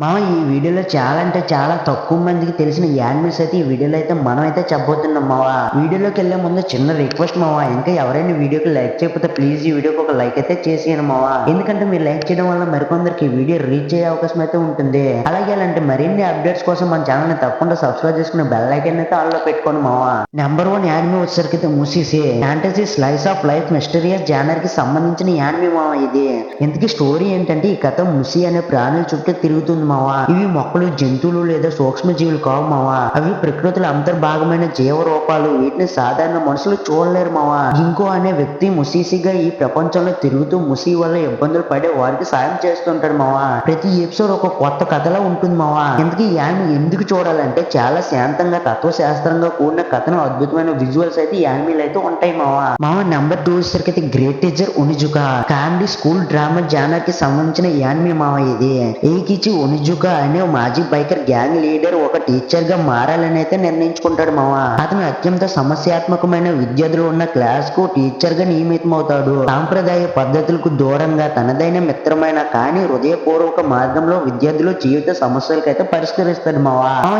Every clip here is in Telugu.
మామ ఈ వీడియోలో చాలా అంటే చాలా తక్కువ మందికి తెలిసిన యానిమల్స్ అయితే ఈ వీడియోలో అయితే మనం అయితే చెప్పబోతున్నాం మావా వీడియోలోకి వెళ్ళే ముందు చిన్న రిక్వెస్ట్ మావా ఇంకా ఎవరైనా వీడియోకి లైక్ చేయకపోతే ప్లీజ్ ఈ వీడియోకి ఒక లైక్ అయితే చేసేయండి మావా ఎందుకంటే మీరు లైక్ చేయడం వల్ల మరికొందరికి ఈ వీడియో రీచ్ అయ్యే అవకాశం అయితే ఉంటుంది. అలాగే అలాంటి మరిన్ని అప్డేట్స్ కోసం మన ఛానల్ని తప్పకుండా సబ్స్క్రైబ్ చేసుకుని బెల్ ఐకన్ అయితే ఆన్ పెట్టుకోండి మావా నెంబర్ వన్ యానిమల్ వచ్చేసరికి అయితే మూసీసే. Fantasy slice of life mysterious జానర్కి సంబంధించిన యానిమల్ మావా ఇది. ఇంతకీ స్టోరీ ఏంటంటే ఈ కథ ముసి అనే ప్రాణుల చుట్టూ తిరుగుతుంది మావా. ఇవి మొక్కలు జంతువులు లేదా సూక్ష్మజీవులు కావు మావా. అవి ప్రకృతిలో అంతర్భాగమైన జీవ రూపాలు వీటిని సాధారణ మనుషులు చూడలేరు మావా. ఇంకో అనే వ్యక్తి ముసీసిగా ఈ ప్రపంచంలో తిరుగుతూ ముసి వల్ల ఇబ్బందులు పడే వారికి సాయం చేస్తుంటాడు మావా. ప్రతి ఎపిసోడ్ ఒక కొత్త కథలా ఉంటుంది మావా. ఇంతకీ యానిమి ఎందుకు చూడాలంటే చాలా శాంతంగా తత్వశాస్త్రంగా కూడిన కథను అద్భుతమైన విజువల్స్ అయితే యానిమీలు అయితే ఉంటాయి మావా. మావా నెంబర్ టూ వచ్చేసరికి అయితే great teacher Onizuka. Comedy school drama జానర్కి సంబంధించిన యాన్మి మావ ఇది. ఏకిచి ఉనిజుకా అనే మాజీ బైకర్ గ్యాంగ్ లీడర్ ఒక టీచర్గా మారాలని అయితే నిర్ణయించుకుంటాడు మామ అతను అత్యంత సమస్యాత్మకమైన విద్యార్థులు ఉన్న క్లాస్కు టీచర్గా నియమితమవుతాడు. సాంప్రదాయ పద్ధతులకు దూరంగా తనదైన మిత్రమైన కానీ హృదయపూర్వక మార్గంలో విద్యార్థులు జీవిత సమస్యలకైతే పరిష్కరిస్తాడు మావా. మావ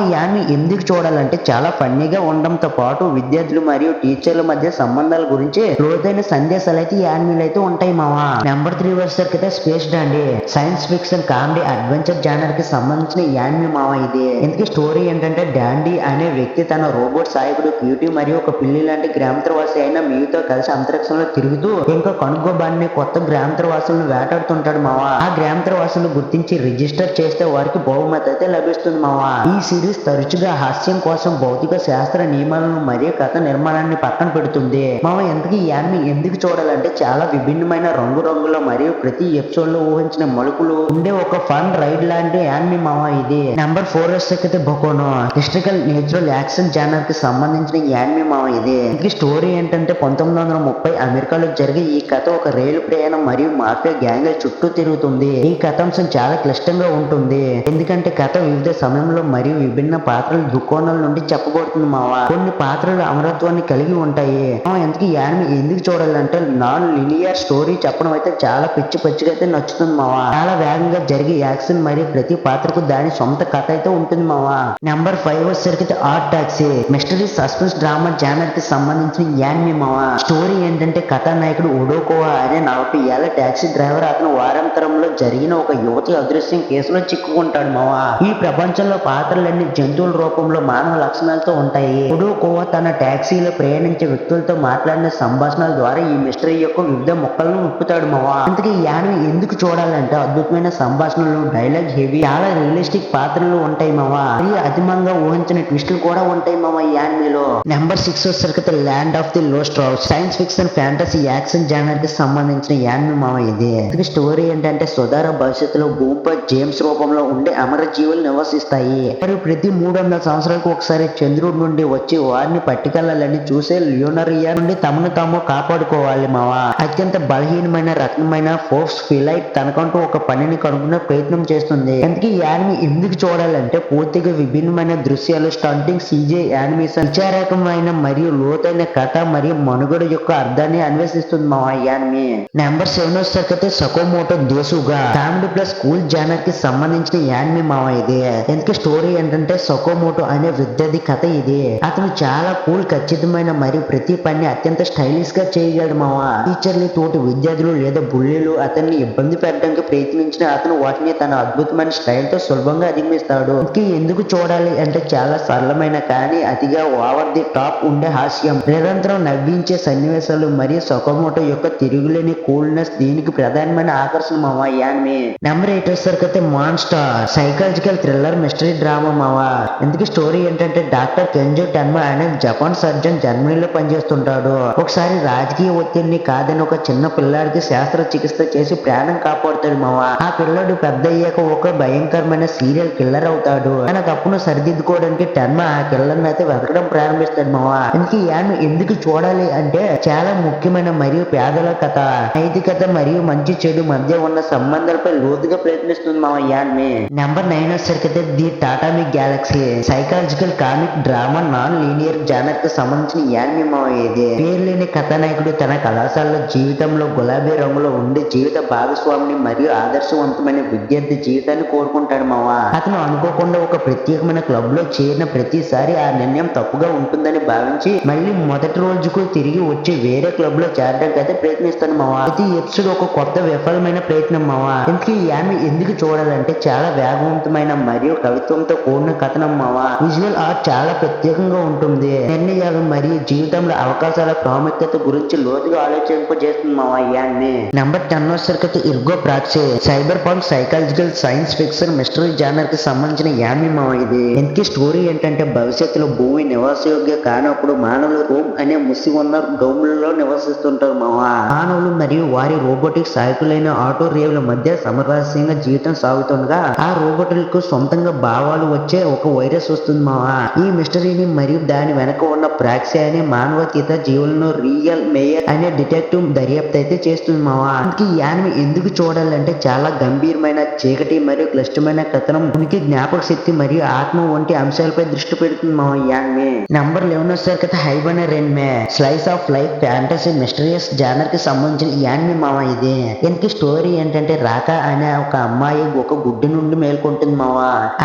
ఎందుకు చూడాలంటే చాలా ఫన్నీగా ఉండడంతో పాటు విద్యార్థులు మరియు టీచర్ల మధ్య సంబంధాల గురించి లోతైన సందేశాలు అయితే ఈ అయితే ఉంటాయి మావా. నెంబర్ త్రీ వర్సర్ అయితే space dandy. Science fiction comedy adventure genre దానికి సంబంధించిన యాన్మి మావ ఇది. ఇంతకీ స్టోరీ ఏంటంటే డాండీ అనే వ్యక్తి తన రోబోట్ సాయకుడు క్యూటీ మరియు ఒక పిల్లి లాంటి గ్రామాంతరవాసి అయిన మీతో కలిసి అంతరిక్షంలో తిరుగుతూ ఇంకా కనుగోబాన్ని కొత్త గ్రామాంతరవాసులను వేటాడుతుంటాడు మావా ఆ గ్రామాంతరవాసులను గుర్తించి రిజిస్టర్ చేస్తే వారికి బహుమతి అయితే లభిస్తుంది మావా ఈ సిరీస్ తరచుగా హాస్యం కోసం భౌతిక శాస్త్ర నియమాలను మరియు కథ నిర్మాణాన్ని పక్కన పెడుతుంది. మావ ఎందుకు ఈ ఎందుకు చూడాలంటే చాలా విభిన్నమైన రంగురంగుల మరియు ప్రతి ఎపిసోడ్లో ఊహించిన మలుపులు ఉండే ఒక ఫన్ రైడ్ లాంటి యాన్మి మావ ఇది? నెంబర్ ఫోర్ అయితే బొకోనో. హిస్టరికల్ నేచురల్ యాక్షన్ జానర్కి సంబంధించిన యాన్మి మావ ఇది? ఈ స్టోరీ ఏంటంటే పంతొమ్మిది వందల ముప్పై అమెరికాలో జరిగే ఈ కథ ఒక రైలు ప్రయాణం మరియు మాఫియా గ్యాంగ్ చుట్టూ తిరుగుతుంది. ఈ కథాంశం చాలా క్లిష్టంగా ఉంటుంది. ఎందుకంటే కథ వివిధ సమయంలో మరియు విభిన్న పాత్రల దుకోణాల నుండి చెప్పబడుతుంది మావా. కొన్ని పాత్రలు అమరత్వాన్ని కలిగి ఉంటాయి. ఎందుకు యాన్మి ఎందుకు చూడాలంటే నాన్ లినియర్ స్టోరీ చెప్పడం అయితే చాలా పిచ్చి పిచ్చిగా అయితే నచ్చుతుంది మావా. చాలా వేగంగా జరిగే యాక్షన్ మరియు ప్రతి పాత్రకు దాని సొంత కథ అయితే ఉంటుంది మావా. నెంబర్ ఫైవ్ వచ్చేసరికి art taxi mystery suspense drama జానర్కి సంబంధించిన యాన్మి మావా. స్టోరీ ఏంటంటే కథానాయకుడు ఉడోకోవా అనే నలభై ఏళ్ళ టాక్సీ డ్రైవర్ అతను వారాంతరంలో జరిగిన ఒక యువతి అదృశ్యం కేసులో చిక్కుకుంటాడు మావా. ఈ ప్రపంచంలో పాత్రలన్నీ జంతువుల రూపంలో మానవ లక్షణాలతో ఉంటాయి. ఉడోకోవా తన టాక్సీలో ప్రయాణించే వ్యక్తులతో మాట్లాడిన సంభాషణల ద్వారా ఈ మిస్టరీ యొక్క వివిధ మొక్కలను ఉప్పుతాడు మావా. అందుకే ఈ ఎందుకు చూడాలంటే అద్భుతమైన సంభాషణలు డైలాగ్ హెవీ చాలా రియలిస్టిక్ పాత్రలు ఉంటాయి మావా? మరియు అతిమంగా ఊహించిన ట్విస్టులు కూడా ఉంటాయి మావా ఈ యానిమిలో. నెంబర్ సిక్స్ వచ్చేసరికి land of the lost house science fiction fantasy action జానర్కి సంబంధించిన యానిమి మామ ఇది. ఇది స్టోరీ ఏంటంటే సుధార భవిష్యత్తులో భూమిపై జేమ్స్ రూపంలో ఉండే అమర జీవులు నివసిస్తాయి. మరియు ప్రతి మూడు వందల సంవత్సరాలకు ఒకసారి చంద్రుడి నుండి వచ్చి వారిని పట్టుకెళ్ళాలని చూసే లియోనరియా నుండి తమను తాము కాపాడుకోవాలి మావా. అత్యంత బలహీనమైన రత్నమైన ఫోర్స్ ఫిలైట్ తనకంటూ ఒక పనిని కనుగొనే ప్రయత్నం చేస్తుంది. అందుకే ఈ యానిమి ఎందుకు చూడాలంటే పూర్తిగా విభిన్నమైన దృశ్యాలు స్టంటింగ్ సీజే యానిమేషన్ విచారకమైన మరియు లోతైన కథ మరియు మనుగడ యొక్క అర్థాన్ని అన్వేషిస్తుంది మా యానిమి నెంబర్ సెవెన్ వచ్చేసరికి సకోమోటో దోసుగా ఫ్యామిలీ ప్లస్ స్కూల్ జానర్కి సంబంధించిన యానిమి మావ ఇది. ఎందుకంటే స్టోరీ ఏంటంటే సకోమోటో అనే విద్యార్థి కథ ఇది. అతను చాలా కూల్ ఖచ్చితమైన మరియు ప్రతి పని అత్యంత స్టైలిష్గా చేయగలడు మావ టీచర్లు తోటి విద్యార్థులు లేదా బుల్లీలు అతన్ని ఇబ్బంది పెట్టడానికి ప్రయత్నించిన అతను వాటిని తన అద్భుతమైన స్టైల్తో సులభంగా అధిగమిస్తాడు. ఇంకే ఎందుకు చూడాలి? అంటే చాలా సరళమైన కానీ అతిగా ఓవర్ ది టాప్ ఉండే హాస్యం. నిరంతరం నవ్వించే సన్నివేశాలు మరియు సొకమోటో యొక్క తిరుగులేని కూల్నెస్ దీనికి ప్రధానమైన ఆకర్షణ మావా anime number eight వచ్చేసరికైతే monster psychological thriller mystery drama మావా. ఎందుకు స్టోరీ ఏంటంటే డాక్టర్ కెంజో టెన్మా అనే జపాన్ సర్జన్ జర్మనీలో పనిచేస్తుంటాడు. ఒకసారి రాజకీయ ఒత్తిడిని కాదని ఒక చిన్న పిల్లాడికి శాస్త్ర చికిత్స చేసి ప్రాణం కాపాడుతాడు మావా. ఆ పిల్లడు పెద్ద అయ్యాక ఒక భయంకరమైన సీరియల్ కిల్లర్ అవుతాడు. ఆయన తప్పును సరిదిద్దుకోవడానికి టెన్మా ఆ కిల్లర్ని అయితే వెతకడం ప్రారంభిస్తాడు మావా. ఇంక ఈ ఎందుకు చూడాలి అంటే చాలా ముఖ్యమైన మరియు పేదల కథ. నైతికత మరియు మంచి చెడు మధ్య ఉన్న సంబంధాలపై లోతుగా ప్రయత్నిస్తుంది మావా యాన్మి నెంబర్ నైన్ వచ్చేసరికి the tatami galaxy psychological comic drama non linear జానర్కి సంబంధించిన యాన్మి మావ ఇది. పేర్లు కథానాయకుడు తన కళాశాలలో జీవితంలో గులాబీ రంగులో ఉండే జీవిత భాగస్వామిని మరియు ఆదర్శవంతమైన విద్యార్థి జీవితాన్ని కోరుకుంటాడు మావా. అతను అనుకోకుండా ఒక ప్రత్యేకమైన క్లబ్లో చేరిన ప్రతిసారి ఆ నిర్ణయం తప్పుగా ఉంటుందని భావించి మళ్ళీ మొదటి రోజుకు తిరిగి వచ్చి వేరే క్లబ్లో చేరడానికి అయితే ప్రయత్నిస్తాడు మావా. ప్రతి ఎపిసోడ్ ఒక కొత్త విఫలమైన ప్రయత్నం మావా. ఇంతకీ ఆమె ఎందుకు చూడాలంటే చాలా వేగవంతమైన మరియు కవిత్వంతో కూడిన కథనం మావా. విజువల్ ఆర్ట్ చాలా ప్రత్యేకంగా ఉంటుంది. నిర్ణయాలు మరియు జీవితంలో అవకాశాల ప్రాముఖ్యత గురించి లోతుగా ఆలోచింపజేస్తుంది మావా యాన్ని నంబర్ టెన్ వచ్చేసరికి Ergo Proxy. Cyber punk psychological science fiction mystery జానర్కి సంబంధించిన యామి మా ఇది. ఇంతకీ స్టోరీ ఏంటంటే భవిష్యత్తులో భూమి నివాసయోగ్య కానప్పుడు మానవులు రోమ్ అనే ముసి ఉన్న డోములలో నివసిస్తుంటారు మావా. మానవులు మరియు వారి రోబోటిక్ సహాయకులైన ఆటో రేవుల మధ్య సమరస్యంగా జీవితం సాగుతుండగా ఆ రోబోటులకు సొంతంగా భావాలు వచ్చే ఒక వైరస్ వస్తుంది మావా. ఈ మిస్టరీని మరియు దాని వెనక ఉన్న ప్రాక్సీ అనే మానవతీత జీవులను రియల్ మేయర్ అనే డిటెక్టివ్ దర్యాప్తు అయితే చేస్తుంది మావ. అందుకే ఈ యానిమి ఎందుకు చూడాలంటే చాలా గంభీరమైన చీకటి మరియు క్లిష్టమైన కథనం. ఉనికి జ్ఞాపక శక్తి మరియు ఆత్మ వంటి అంశాలపై దృష్టి పెడుతుంది మావ ఈ యానిమి. నంబర్ లెవెన్ వచ్చేసరికి హైబన్ రెన్ మే slice of life fantasy mysterious జానర్కి సంబంధించిన ఈ యానిమి మావ ఇది. దీనికి స్టోరీ ఏంటంటే రాక అనే ఒక అమ్మాయి ఒక గుడ్డు నుండి మేల్కొంటుంది మావ.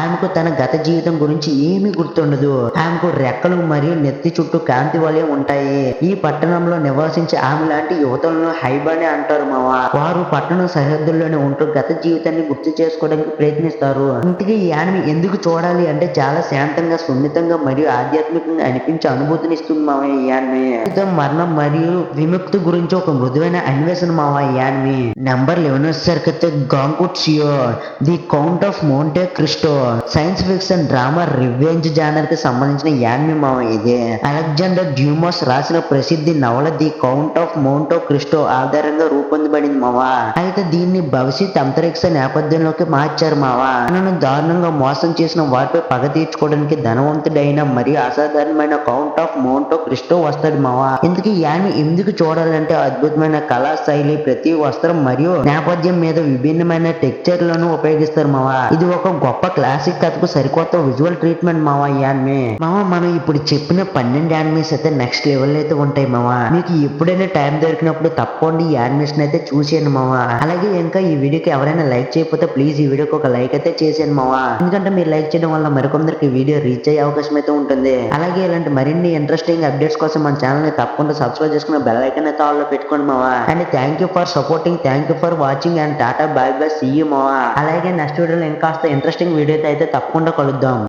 ఆమెకు తన గత జీవితం గురించి ఏమీ గుర్తుండదు. ఆమెకు రెక్కలు మరియు నెత్తి చుట్టూ కాంతి వలె ఉంటాయి. ఈ పట్టణంలో నివసించే ఆమె లాంటి యువతలను హైబనే అంటారు మావ వారు పట్టణం సరిహద్దుల్లోనే ఉంటూ గత జీవితాన్ని గుర్తు చేసుకోవడానికి ప్రయత్నిస్తారు. ఇంటికి ఈ యానిమి ఎందుకు చూడాలి అంటే చాలా శాంతంగా సున్నితంగా మరియు ఆధ్యాత్మికంగా అనిపించే అనుభూతిని ఇస్తుంది మావ ఈ యానిమి మరణం మరియు విముక్తి గురించి ఒక మృదువైన అన్వేషణ మావ ఈ యానిమి నెంబర్ లెవెన్ వచ్చేసరికి గాంగుట్సియో the count of Monte Cristo. Science fiction drama revenge జానర్కి సంబంధించిన యాన్మి మామ ఇది. అలెగ్జాండర్ డ్యూమోస్ రాసిన ప్రసిద్ధి నవల the count of Monte Cristo ఆధారంగా రూపొందబడింది మావా. అయితే దీన్ని భవిష్యత్ అంతరిక్ష నేపథ్యంలోకి మార్చారు మావా. తనను దారుణంగా మోసం చేసిన వారిపై పగ తీర్చుకోవడానికి ధనవంతుడైన మరియు అసాధారణమైన కౌంట్ ఆఫ్ మౌంటో క్రిస్టో వస్తాడు మావా. ఇందుకు యాని ఎందుకు చూడాలంటే అద్భుతమైన కళా శైలి ప్రతి వస్త్రం మరియు నేపథ్యం మీద విభిన్నమైన టెక్చర్లను ఉపయోగిస్తారు మావా. ఇది ఒక గొప్ప క్లాసిక్ కథకు సరికొత్త విజువల్ ట్రీట్మెంట్ మావా ఈ యాన్మే మావా మనం ఇప్పుడు చెప్పిన పన్నెండు యానిమేస్ అయితే నెక్స్ట్ లెవెల్ అయితే ఉంటాయి మావా. మీకు ఎప్పుడైనా టైం దొరికినప్పుడు తప్పకుండా ఈ యానిమేషన్ అయితే చూసేయండి మావా. అలాగే ఇంకా ఈ వీడియోకి ఎవరైనా లైక్ చేయకపోతే ప్లీజ్ ఈ వీడియోకి ఒక లైక్ అయితే చేసేయండి మావా. ఎందుకంటే మీరు లైక్ చేయడం వల్ల మరికొందరికి వీడియో రీచ్ అయ్యే అవకాశం అయితే ఉంటుంది. అలాగే ఇలాంటి మరిన్ని ఇంట్రెస్టింగ్ అప్డేట్స్ కోసం మన ఛానల్ని తప్పకుండా సబ్స్క్రైబ్ చేసుకున్న బెల్ ఐకన్ అయితే ఆల్లో పెట్టుకోండి మావా. And thank you for supporting thank you for watching and tata bye bye see you మావా. అలాగే నెక్స్ట్ వీడియోలో ఇంకాస్త ఇంట్రెస్టింగ్ వీడియో అయితే తప్పకుండా కలుద్దాం.